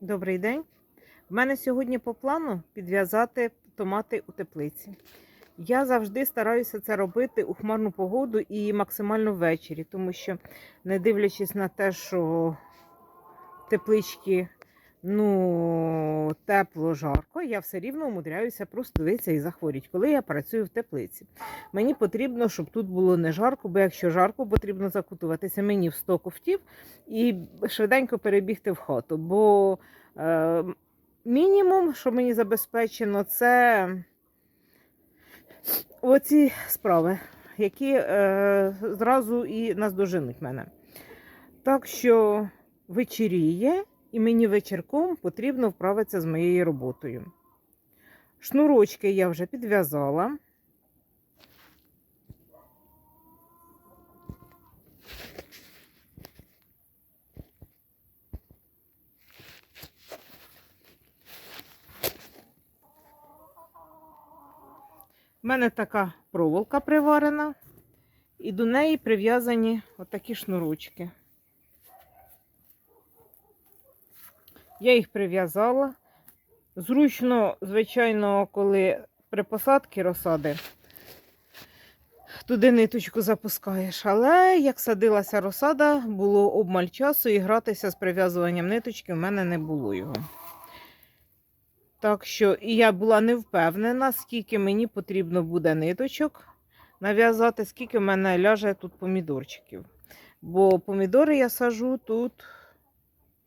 Добрий день. В мене сьогодні по плану підв'язати томати у теплиці. Я завжди стараюся це робити у хмарну погоду і максимально ввечері, тому що, не дивлячись на те, що теплички ну, тепло, жарко, я все рівно умудряюся простудитися і захворіти, коли я працюю в теплиці. Мені потрібно, щоб тут було не жарко, бо якщо жарко, потрібно закутуватися мені в 100 ковтів і швиденько перебігти в хату. Бо е, мінімум, що мені забезпечено, це оці справи, які е, зразу і наздоженуть мене. Так що вечеріє, і мені вечірком потрібно вправитися з моєю роботою. Шнурочки я вже підв'язала. У мене така проволока приварена, і до неї прив'язані отакі шнурочки. Я їх прив'язала. Зручно, звичайно, коли при посадці розсади туди ниточку запускаєш. Але як садилася розсада, було обмаль часу і гратися з прив'язуванням ниточки в мене не було його. Так що і я була не впевнена, скільки мені потрібно буде ниточок нав'язати, скільки в мене ляже тут помідорчиків. Бо помідори я сажу тут,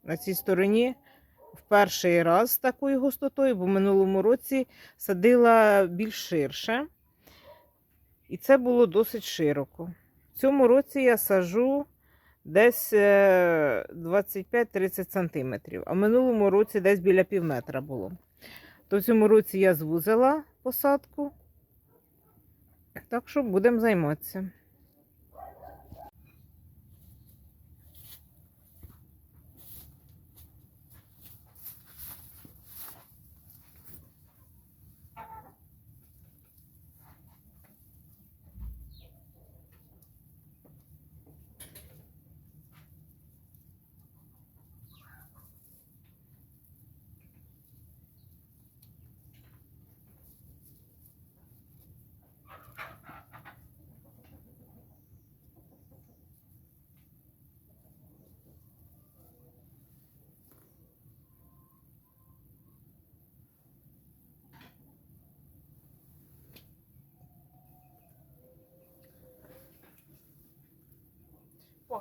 на цій стороні, в перший раз з такою густотою, бо в минулому році садила більш ширше. І це було досить широко. В цьому році я сажу десь е, 25-30 см, а в минулому році десь біля пів метра було. То в цьому році я звузила посадку. Так що будемо займатися.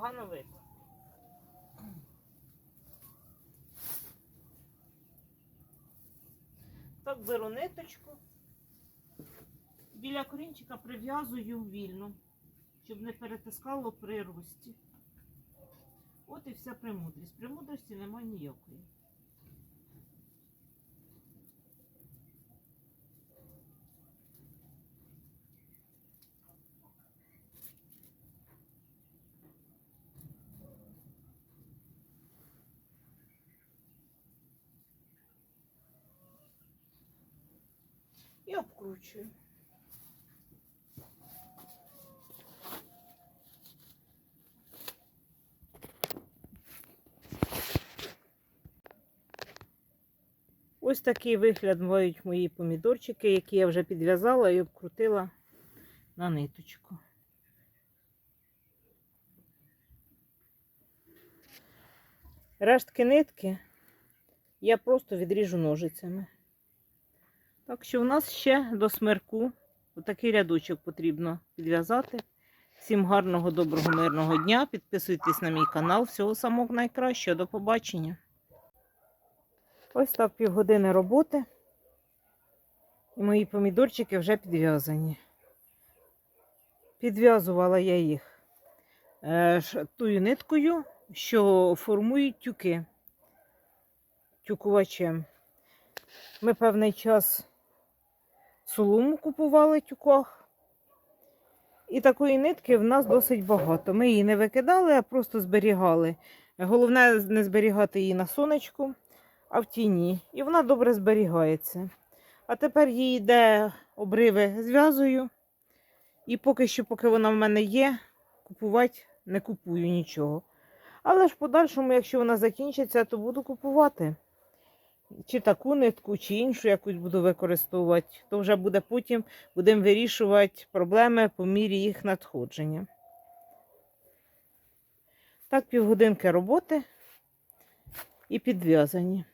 Погано видно. Так беру ниточку. Біля корінчика прив'язую вільно, щоб не перетискало при рості. От і вся премудрість. Премудрості немає ніякої. І обкручую. Ось такий вигляд мають мої помідорчики, які я вже підв'язала і обкрутила на ниточку. Рештки нитки я просто відріжу ножицями. Так що в нас ще до смирку отакий рядочок потрібно підв'язати. Всім гарного, доброго, мирного дня. Підписуйтесь на мій канал. Всього самого найкращого. До побачення. Ось так півгодини роботи. І мої помідорчики вже підв'язані. Підв'язувала я їх е, тою ниткою, що формують тюки тюкувачем. Ми певний час солому купували тюках. І такої нитки в нас досить багато. Ми її не викидали, а просто зберігали. Головне не зберігати її на сонечку, а в тіні. І вона добре зберігається. А тепер їй йде обриви зв'язую. І поки що, поки вона в мене є, купувати не купую нічого. Але ж в подальшому, якщо вона закінчиться, то буду купувати. Чи таку нитку, чи іншу якусь буду використовувати, то вже буде потім будемо вирішувати проблеми по мірі їх надходження. Так, півгодинки роботи і підв'язані.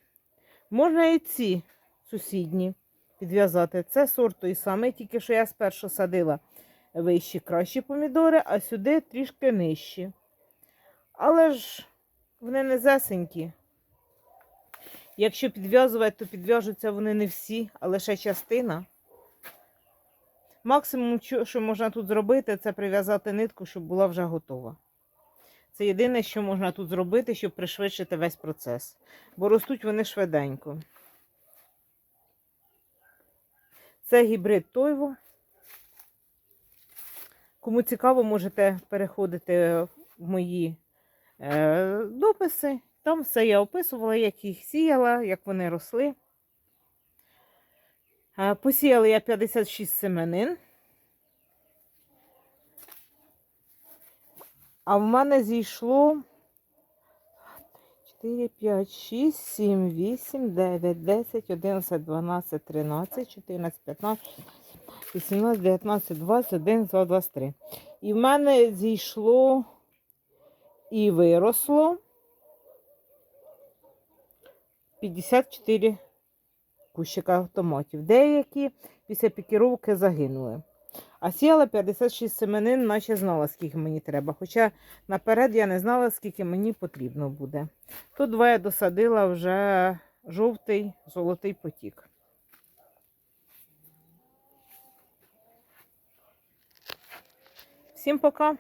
Можна і ці сусідні підв'язати. Це сорт той самий, тільки що я спершу садила вищі кращі помідори, а сюди трішки нижчі. Але ж вони не зесенькі. Якщо підв'язувати, то підв'яжуться вони не всі, а лише частина. Максимум, що можна тут зробити, це прив'язати нитку, щоб була вже готова. Це єдине, що можна тут зробити, щоб пришвидшити весь процес. Бо ростуть вони швиденько. Це гібрид Тойво. Кому цікаво, можете переходити в мої е, дописи. Там все я описувала, як їх сіяла, як вони росли. Е, Посіяла я 56 семенин. А в мене зійшло 4, 5, 6, 7, 8, 9, 10, 11, 12, 13, 14, 15, 18, 19, 20, 21, 22, 23. І в мене зійшло і виросло 54 кущика томатів. Деякі після пікіровки загинули. А сіяла 56 семенин, наче знала, скільки мені треба. Хоча наперед я не знала, скільки мені потрібно буде. Тут два я досадила вже жовтий золотий потік. Всім пока!